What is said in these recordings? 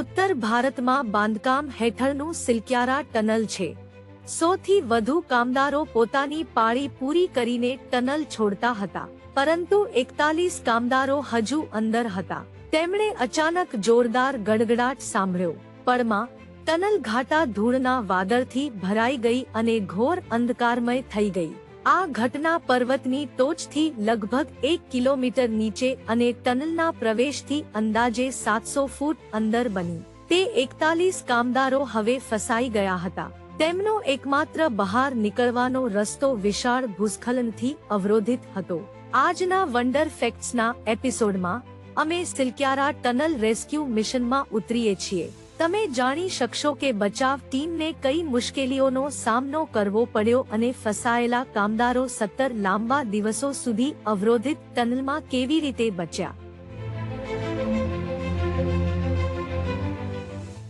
ઉત્તર ભારતમાં બાંધકામ હેઠળનું સિલક્યારા ટનલ છે. સોથી વધુ કામદારો પોતાની પાળી પૂરી કરીને ટનલ છોડતા હતા, પરંતુ એકતાલીસ કામદારો હજુ અંદર હતા. તેમણે અચાનક જોરદાર ગડગડાટ સાંભળ્યો. પળમાં ટનલ ઘાટા ધૂળના વાદળથી ભરાઈ ગઈ અને ઘોર અંધકારમય થઈ ગઈ. આ ઘટના પર્વતની ટોચથી લગભગ એક કિલોમીટર નીચે અને ટનલના પ્રવેશથી અંદાજે સાતસો ફૂટ અંદર બની. તે એકતાલીસ કામદારો હવે ફસાઈ ગયા હતા. તેમનો એકમાત્ર બહાર નીકળવાનો રસ્તો વિશાળ ભૂસ્ખલનથી અવરોધિત હતો. આજના વન્ડર ફેક્ટ્સના એપિસોડમાં અમે સિલક્યારા ટનલ રેસ્ક્યુ મિશનમાં ઉતરીએ છીએ. તમે જાણી શકશો કે બચાવ ટીમને કઈ મુશ્કેલીઓનો સામનો કરવો પડ્યો અને ફસાયેલા કામદારો સત્તર લાંબા દિવસો સુધી અવરોધિત ટનલમાં કેવી રીતે બચ્યા?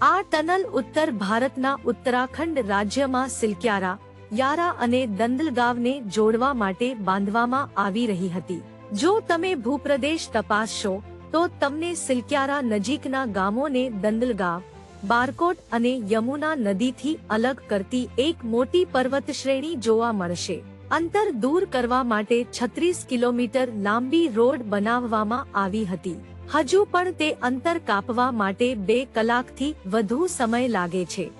આ ટનલ ઉત્તર ભારતના ઉત્તરાખંડ રાજ્યમાં સિલક્યારા, યારા અને દંદલગાવને જોડવા માટે બાંધવામાં આવી રહી હતી. જો તમે ભૂપ્રદેશ તપાસશો, તો તમને સિલક્યારા નજીકના ગામોને દંદલગાવ બારકોટ અને યમુના નદીથી અલગ કરતી એક મોટી પર્વત શ્રેણી જોવા મળશે. અંતર દૂર કરવા માટે છત્રીસ કિલોમીટર લાંબી રોડ બનાવવામાં આવી હતી. હજુ પણ તે અંતર કાપવા માટે બે કલાકથી વધુ સમય લાગે છે.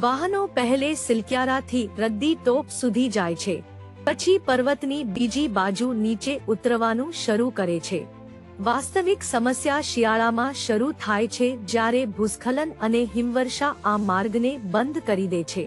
વાહનો પહેલે સિલક્યારાથી રદ્દી ટોપ સુધી જાય છે. પછી પર્વતની બીજી બાજુ નીચે ઉતરવાનું શરૂ કરે છે. વાસ્તવિક સમસ્યા શિયાળામાં શરૂ થાય છે જ્યારે ભૂસ્ખલન અને હિમવર્ષા આ માર્ગને બંધ કરી દે છે.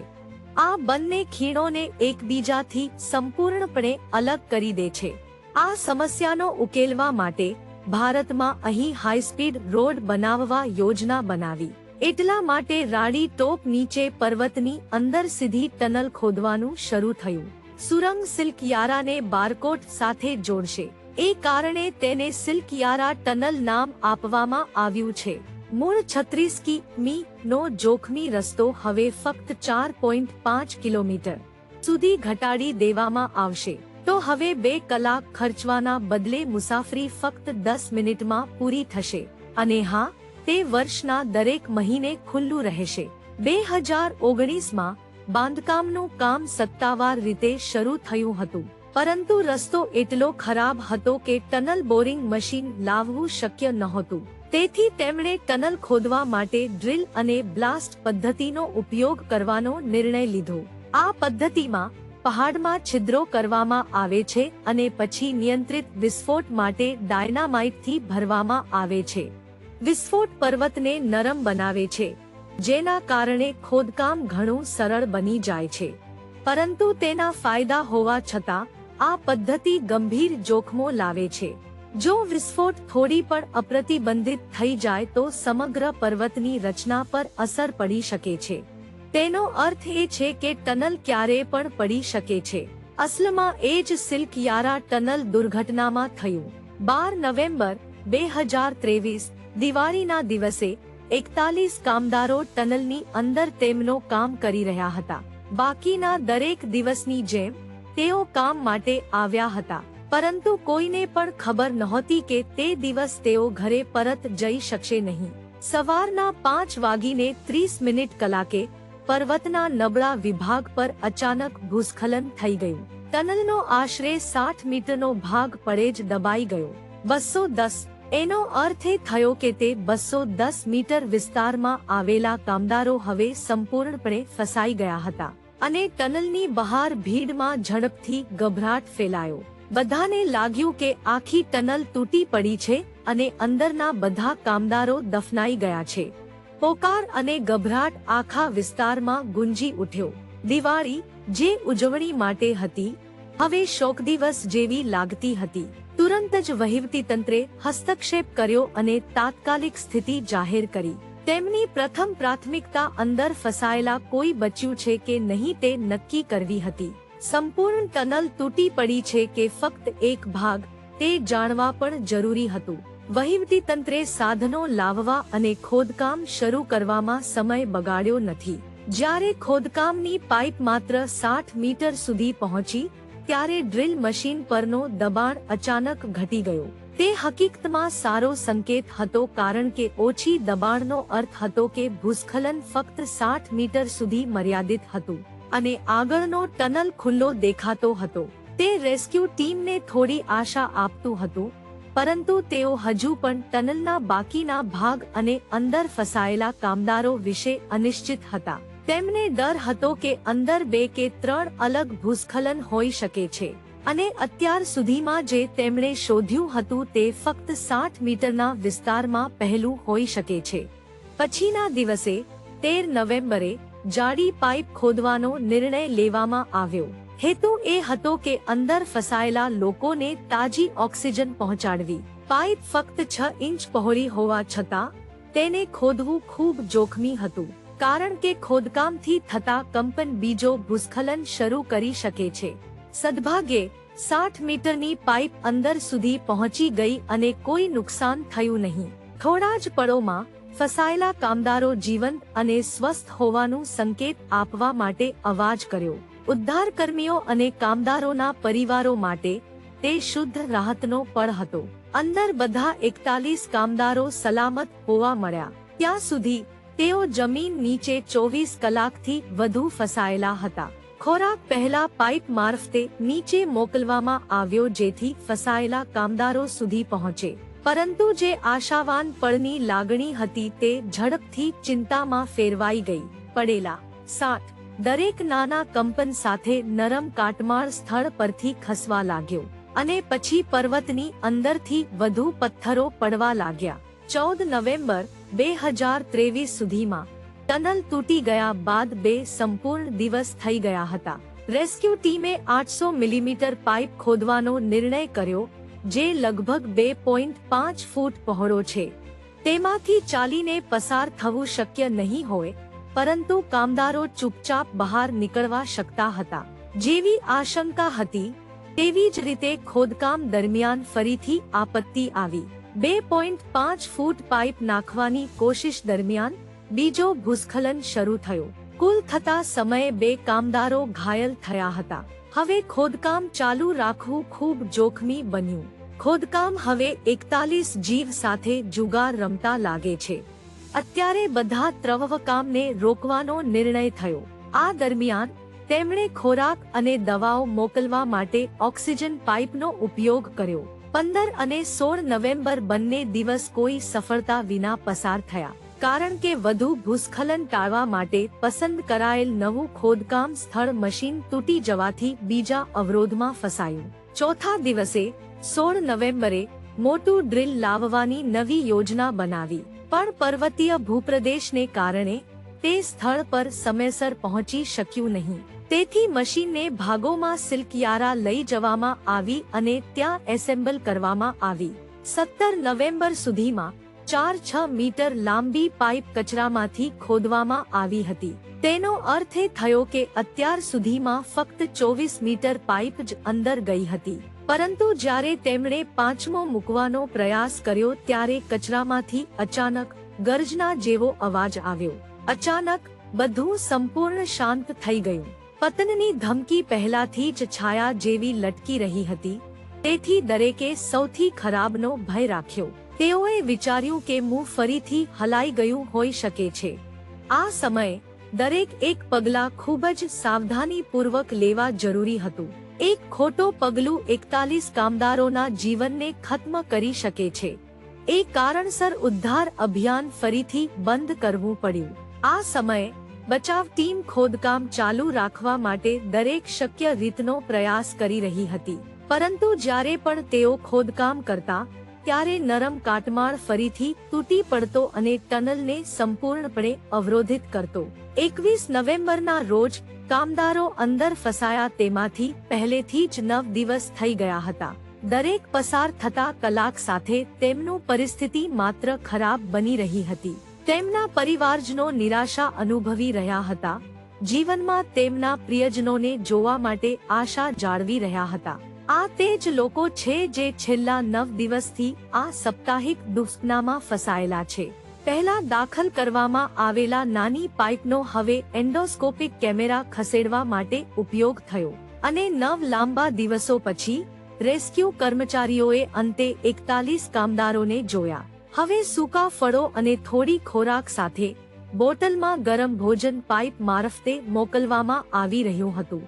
આ બંને ખીણોને એકબીજાથી સંપૂર્ણપણે અલગ કરી દે છે. આ સમસ્યાનો ઉકેલવા માટે ભારતમાં અહીં હાઈસ્પીડ રોડ બનાવવા યોજના બનાવી. એટલા માટે રાડી ટોપ નીચે પર્વતની અંદર સીધી ટનલ ખોદવાનું શરૂ થયું. સુરંગ સિલ્ક યારાને બારકોટ સાથે જોડશે. એ કારણે તેને સિલ્કિયારા ટનલ નામ આપવામાં આવ્યું છે. મૂળ છત્રીસ કિમી નો જોખમી રસ્તો હવે ફક્ત ચાર પોઈન્ટ પાંચ કિલોમીટર સુધી ઘટાડી દેવામાં આવશે. તો હવે બે કલાક ખર્ચવાના બદલે મુસાફરી ફક્ત દસ મિનિટમાં પૂરી થશે. અને હા, તે વર્ષના દરેક મહિને ખુલ્લું રહેશે. બે હજાર ઓગણીસમાં બાંધકામનું કામ સત્તાવાર રીતે શરૂ થયું હતું. પરંતુ રસ્તો એટલો ખરાબ હતો કે ટનલ બોરિંગ મશીન લાવવું શક્ય નહોતું. તેથી તેમણે ટનલ ખોદવા માટે ડ્રિલ અને બ્લાસ્ટ પદ્ધતિનો ઉપયોગ કરવાનો નિર્ણય લીધો. આ પદ્ધતિમાં પહાડમાં છિદ્રો કરવામાં આવે છે અને પછી નિયંત્રિત વિસ્ફોટ માટે ડાયનામાઇટથી ભરવામાં આવે છે. વિસ્ફોટ પર્વતને નરમ બનાવે છે, જેના કારણે ખોદકામ ઘણું સરળ બની જાય છે. પરંતુ તેના ફાયદા હોવા છતાં આ પદ્ધતિ ગંભીર જોખમો લાવે છે. જો વિસ્ફોટ થોડી પણ અપ્રતિબંધિત થઈ જાય તો સમગ્ર પર્વતની રચના પર અસર પડી શકે છે. તેનો અર્થ એ છે કે ટનલ ક્યારે પણ પડી શકે છે. અસલમાં એ જ સિલ્ક યારા ટનલ દુર્ઘટનામાં થયું. બાર નવેમ્બર, બે હજાર ત્રેવીસ, દિવાળીના દિવસે, એકતાલીસ કામદારો ટનલની અંદર તેમનો કામ કરી રહ્યા હતા. બાકીના દરેક દિવસની જેમ તેઓ કામ માટે આવ્યા હતા, પરંતુ કોઈને પણ ખબર નહોતી કે તે દિવસ તેઓ ઘરે પરત જઈ શકશે નહીં. સવારના પાંચ વાગીને ત્રીસ મિનિટ કલાકે, પર્વતના નબળા વિભાગ પર અચાનક ભૂસ્ખલન થઈ ગયું. ટનલનો આશરે સાઠ મીટરનો ભાગ પડે જ દબાઈ ગયો. બસો દસ, એનો અર્થ એ થયો કે તે બસો દસ મીટર વિસ્તારમાં આવેલા કામદારો હવે સંપૂર્ણપણે ફસાઈ ગયા હતા. અને ટનલની બહાર ભીડમાં ઝડપથી ગભરાટ ફેલાયો. બધાને લાગ્યું કે આખી ટનલ તૂટી પડી છે અને અંદરના બધા કામદારો દફનાઈ ગયા છે. પોકાર અને ગભરાટ આખા વિસ્તારમાં ગુંજી ઉઠ્યો. દિવાળી, જે ઉજવણી માટે હતી, હવે શોક દિવસ જેવી લાગતી હતી. તુરંત જ વહીવટી તંત્રે હસ્તક્ષેપ કર્યો અને તાત્કાલિક સ્થિતિ જાહેર કરી. તેમની પ્રથમ પ્રાથમિકતા અંદર ફસાયેલા કોઈ બચ્યું છે કે નહીં તે નક્કી કરવી હતી. સંપૂર્ણ ટનલ તૂટી પડી છે કે ફક્ત એક ભાગ, તે જાણવા પણ જરૂરી હતું. વહીવટી તંત્રે સાધનો લાવવા અને ખોદકામ શરૂ કરવામાં સમય બગાડ્યો નથી. જ્યારે ખોદકામની પાઇપ માત્ર સાઠ મીટર સુધી પહોંચી, ત્યારે ડ્રિલ મશીન પરનો દબાણ અચાનક ઘટી ગયો. તે હકીકતમાં સારો સંકેત હતો કારણ કે ઓછી દબાણનો અર્થ હતો કે ભૂસ્ખલન ફક્ત સાઠ મીટર સુધી મર્યાદિત હતું અને આગળનો ટનલ ખુલ્લો દેખાતો હતો. તે રેસ્ક્યુ ટીમને થોડી આશા આપતું હતું, પરંતુ તેઓ હજુ પણ ટનલના બાકીના ભાગ અને અંદર ફસાયેલા કામદારો વિશે અનિશ્ચિત હતા. તેમને ડર હતો કે અંદર બે કે ત્રણ અલગ ભૂસ્ખલન હોઈ શકે છે. અને અત્યાર સુધીમાં જે તેમણે શોધ્યું હતું તે ફક્ત સાઠ મીટરના વિસ્તારમાં પહેલું હોઈ શકે છે. પછીના દિવસે, તેર નવેમ્બરે, જાડી પાઇપ ખોદવાનો નિર્ણય લેવામાં આવ્યો. હેતુ એ હતો કે અંદર ફસાયેલા લોકોને તાજી ઓક્સિજન પહોંચાડવી. પાઇપ ફક્ત છ ઇંચ પહોળી હોવા છતાં, તેને ખોદવું ખૂબ જોખમી હતું, કારણ કે ખોદકામથી થતા કંપન બીજો ભૂસ્ખલન શરૂ કરી શકે છે. સદભાગ્યે સાઠ મીટરની પાઇપ અંદર સુધી પહોંચી ગઈ અને કોઈ નુકસાન થયું નહીં. થોડા જ પળોમાં ફસાયેલા કામદારો જીવંત અને સ્વસ્થ હોવાનું સંકેત આપવા માટે અવાજ કર્યો. ઉદ્ધાર કર્મીઓ અને કામદારોના પરિવારો માટે તે શુદ્ધ રાહતનો પળ હતો. અંદર બધા એકતાલીસ કામદારો સલામત હોવા મળ્યા. ત્યાં સુધી તેઓ જમીન નીચે ચોવીસ કલાકથી વધુ ફસાયેલા હતા. ખોરાક પહેલા પાઇપ મારફતે નીચે મોકલવામાં આવ્યો જેથી ફસાયેલા કામદારો સુધી પહોંચે. પરંતુ જે આશાવાન પળની લાગણી હતી તે ઝડપથી ચિંતામાં ફેરવાઈ ગઈ. પડેલા સાઠ દરેક નાના કંપન સાથે નરમ કાટમાળ સ્થળ પરથી ખસવા લાગ્યો અને પછી પર્વતની અંદરથી વધુ પથ્થરો પડવા લાગ્યા. ચૌદ નવેમ્બર, બે હજાર ત્રેવીસ સુધીમાં ટનલ તૂટી ગયા બાદ બે સંપૂર્ણ દિવસ થઈ ગયા હતા. રેસ્ક્યુ ટીમે આઠસો મિલીમીટર પાઇપ ખોદવાનો નિર્ણય કર્યો, જે લગભગ બે પોઈન્ટ પાંચ ફૂટ પહોળો છે. તેમાંથી ચાલીને પસાર થવું શક્ય નહીં હોય, પરંતુ કામદારો ચૂપચાપ બહાર નીકળવા શકતા હતા. જેવી આશંકા હતી, તેવી જ રીતે ખોદકામ દરમિયાન ફરીથી આપત્તિ આવી. બે પોઈન્ટ પાંચ ફૂટ પાઇપ નાખવાની કોશિશ દરમિયાન બીજો ભૂસ્ખલન શરૂ થયો. કુલ થતા સમયે બે કામદારો ઘાયલ થયા હતા. હવે ખોદકામ ચાલુ રાખવું ખૂબ જોખમી બન્યું. ખોદકામ હવે એકતાલીસ જીવ સાથે જુગાર રમતા લાગે છે. અત્યારે બધા ત્રવકામને રોકવાનો નિર્ણય થયો. આ દરમિયાન તેમણે ખોરાક અને દવાઓ મોકલવા માટે ઓક્સિજન પાઇપનો ઉપયોગ કર્યો. પંદર અને સોળ નવેમ્બર બંને દિવસ કોઈ સફળતા વિના પસાર થયા. કારણ કે વધુ ભૂસ્ખલન ટાળવા માટે પસંદ કરાયેલ નવું ખોદકામ સ્થળ મશીન તૂટી જવાથી બીજા અવરોધમાં ફસાયું. ચોથા દિવસે, સોળ નવેમ્બરે, મોટું ડ્રિલ લાવવાની નવી યોજના બનાવી. પણ પર્વતીય ભૂપ્રદેશને કારણે, તે સ્થળ પર સમયસર પહોંચી શક્યું નહીં. તેથી મશીનને ભાગોમાં સિલ્કયારા લઈ જવામાં આવી અને ત્યાં એસેમ્બલ કરવામાં આવી. સત્તર નવેમ્બર સુધીમાં ચાર છ મીટર લાંબી પાઇપ કચરામાંથી ખોદવામાં આવી હતી. તેનો અર્થ એ થયો કે અત્યાર સુધીમાં ફક્ત ચોવીસ મીટર પાઇપ જ અંદર ગઈ હતી. પરંતુ જ્યારે તેમણે પાંચમો મૂકવાનો પ્રયાસ કર્યો ત્યારે કચરામાંથી અચાનક ગર્જના જેવો અવાજ આવ્યો. અચાનક બધું સંપૂર્ણ શાંત થઈ ગયું. પતનની ધમકી પહેલાથી જ છાયા જેવી લટકી રહી હતી. તેથી દરેકે સૌથી ખરાબનો ભય રાખ્યો. તેઓએ વિચાર્યું કે મું ફરીથી હલાઈ ગયું હોઈ શકે છે. આ સમયે, દરેક એક પગલા ખૂબ જ સાવધાનીપૂર્વક લેવા જરૂરી હતું. એક ખોટો પગલું એકતાલીસ કામદારોના જીવનને ખત્મ કરી શકે છે. એ કારણસર ઉદ્ધાર અભિયાન ફરીથી બંધ કરવું પડ્યું. આ સમયે, બચાવ ટીમ ખોદકામ ચાલુ રાખવા માટે દરેક શક્ય રીતનો પ્રયાસ કરી રહી હતી. પરંતુ જ્યારે પણ તેઓ ખોદકામ કરતા ત્યારે નરમ કાટમાળ ફરીથી તૂટી પડતો અને ટનલને સંપૂર્ણપણે અવરોધિત કરતો. એકવીસ નવેમ્બરના રોજ કામદારો અંદર ફસાયા તેમાંથી પહેલેથી જ નવ દિવસ થઈ ગયા હતા. દરેક પસાર થતા કલાક સાથે તેમનું પરિસ્થિતિ માત્ર ખરાબ બની રહી હતી. તેમના પરિવારજનો નિરાશા અનુભવી રહ્યા હતા. જીવનમાં તેમના પ્રિયજનોને જોવા માટે આશા જાળવી રહ્યા હતા. આ તે જ લોકો છે જે છેલ્લા નવ દિવસથી આ સાપ્તાહિક દુષ્કનામાં ફસાયેલા છે. પહેલા દાખલ કરવામાં આવેલા નાની પાઇપનો હવે એન્ડોસ્કોપિક કેમેરા ખસેડવા માટે ઉપયોગ થયો અને નવ લાંબા દિવસો પછી રેસ્ક્યુ કર્મચારીઓએ અંતે એકતાલીસ કામદારોને જોયા. હવે સૂકા ફળો અને થોડી ખોરાક સાથે બોટલમાં ગરમ ભોજન પાઇપ મારફતે મોકલવામાં આવી રહ્યું હતું.